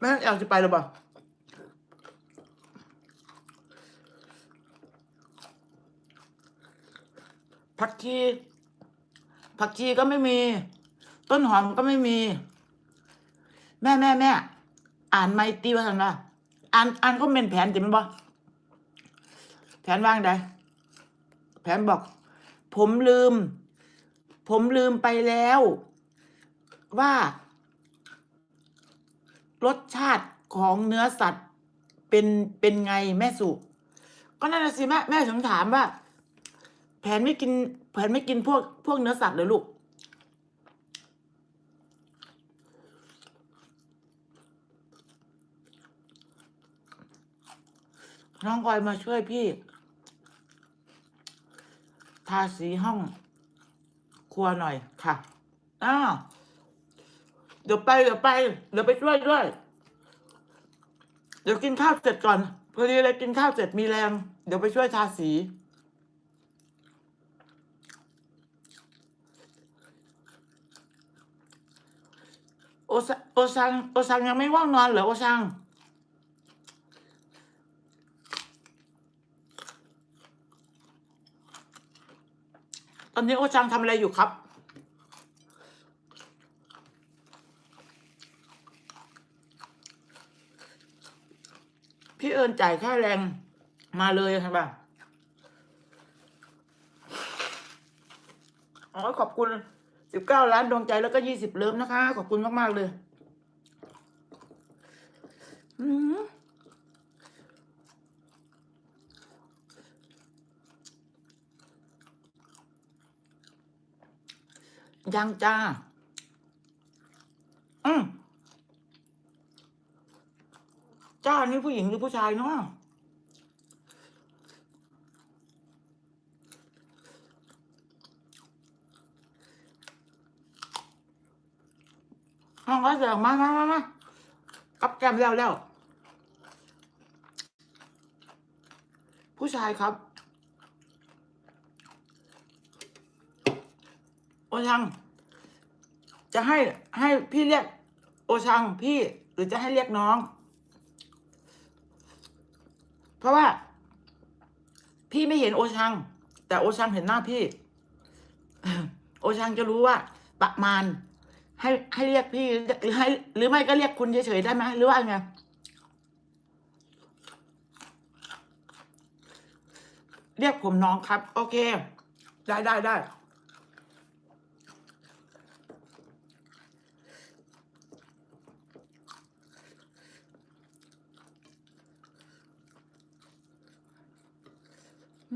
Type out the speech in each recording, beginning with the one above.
แม่แอลจะไปหรือเปล่าผักชีผักชีก็ไม่มี ต้นหอมก็ไม่มี แม่แม่แม่อ่านไม่ตีว่าสันว่าอ่านอ่านก็เป็นแผนจิมันบ่แผนว่างใดแผนบอก ผมลืม ผมลืมไปแล้ว ว่า รสชาติของเนื้อสัตว์เป็นเป็นไงแม่สุก็นั่นนะสิแม่แม่ถึงถามว่า แผนไม่กิน แผนไม่กินพวกพวกเนื้อสัตว์เลยลูกน้องกอยมาช่วยพี่ ทาสีห้อง ครัวหน่อยค่ะอ้าว เดี๋ยวไปเดี๋ยวไปเดี๋ยวไปช่วยด้วย เดี๋ยวกินข้าวเสร็จก่อนพอดีเลยกินข้าวเสร็จมีแรงเดี๋ยวไปช่วยทาสี โอซาโอซังโอซังยังไม่ว่างนอนเหรอโอซังตอนนี้โอซังทำอะไรอยู่ครับ พี่เอิญจ่ายค่าแรงมาเลยใช่ปะอ๋อขอบคุณสิบเก้าล้านดวงใจแล้วก็ยี่สิบเลิฟนะคะ ขอบคุณมาก ๆ เลยอืมยังจ้า อืม จ้านี่ผู้หญิงหรือผู้ชายเนาะห้องก็เสียงมามามามากับแกมแล้วแล้ว ผู้ชายครับโอชัง จะให้ให้พี่เรียก โอชังพี่หรือจะให้เรียกน้อง เพราะว่า พี่ไม่เห็นโอชัง แต่โอชังเห็นหน้าพี่ โอชังจะรู้ว่าประมาณ ให้ให้เรียกพี่หรือให้ หรือไม่ก็เรียกคุณเฉยๆได้ไหมหรือว่าไงเรียกผมน้องครับ โอเค ได้ได้ได้ อืมอืม แซ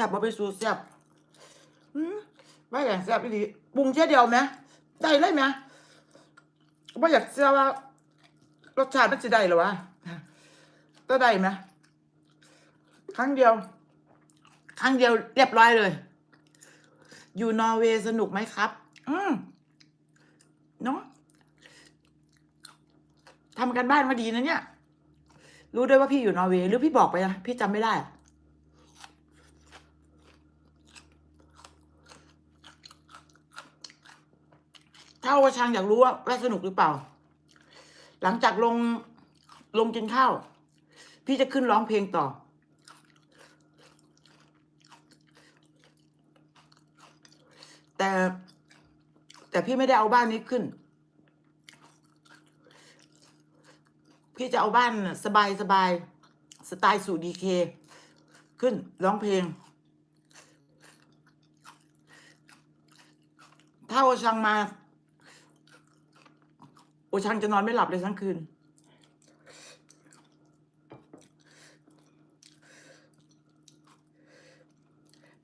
่บบ่ไปสู่แซ่บอืมว่าอย่างแซ่บอีหลีปรุงเช่เดียวไหมได้เลยไหมว่อยากเชื่อว่ารสชาติมันจะได้เหรอวะก็ได้ไหม ครั้งเดียว ครั้งเดียวเรียบร้อยเลย อยู่นอร์เวย์สนุกไหมครับ อืมเนาะทำกันบ้านมาดีนะเนี่ย รู้ด้วยว่าพี่อยู่นอร์เวย์หรือพี่บอกไปนะพี่จำไม่ได้ถ้าว่าช่างอยากรู้ว่าว่าสนุกหรือเปล่า หลังจากลงลงกินข้าว พี่จะขึ้นร้องเพลงต่อ แต่แต่พี่ไม่ได้เอาบ้านนี้ขึ้น พี่จะเอาบ้านสบายสบายสไตล์สู่ดีเค ขึ้นร้องเพลงถ้าโอชังมา โอชังจะนอนไม่หลับเลยทั้งคืน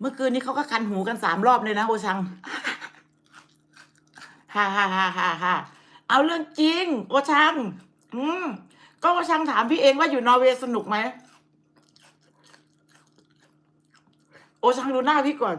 เมื่อคืนนี้เขาก็คันหูกันสามรอบเลยนะโอชังฮ่าฮ่าฮ่าฮ่าฮ่าเอาเรื่องจริง โอชัง อืมก็โอชังถามพี่เองว่าอยู่นอร์เวย์สนุกไหม โอชังดูหน้าพี่ก่อน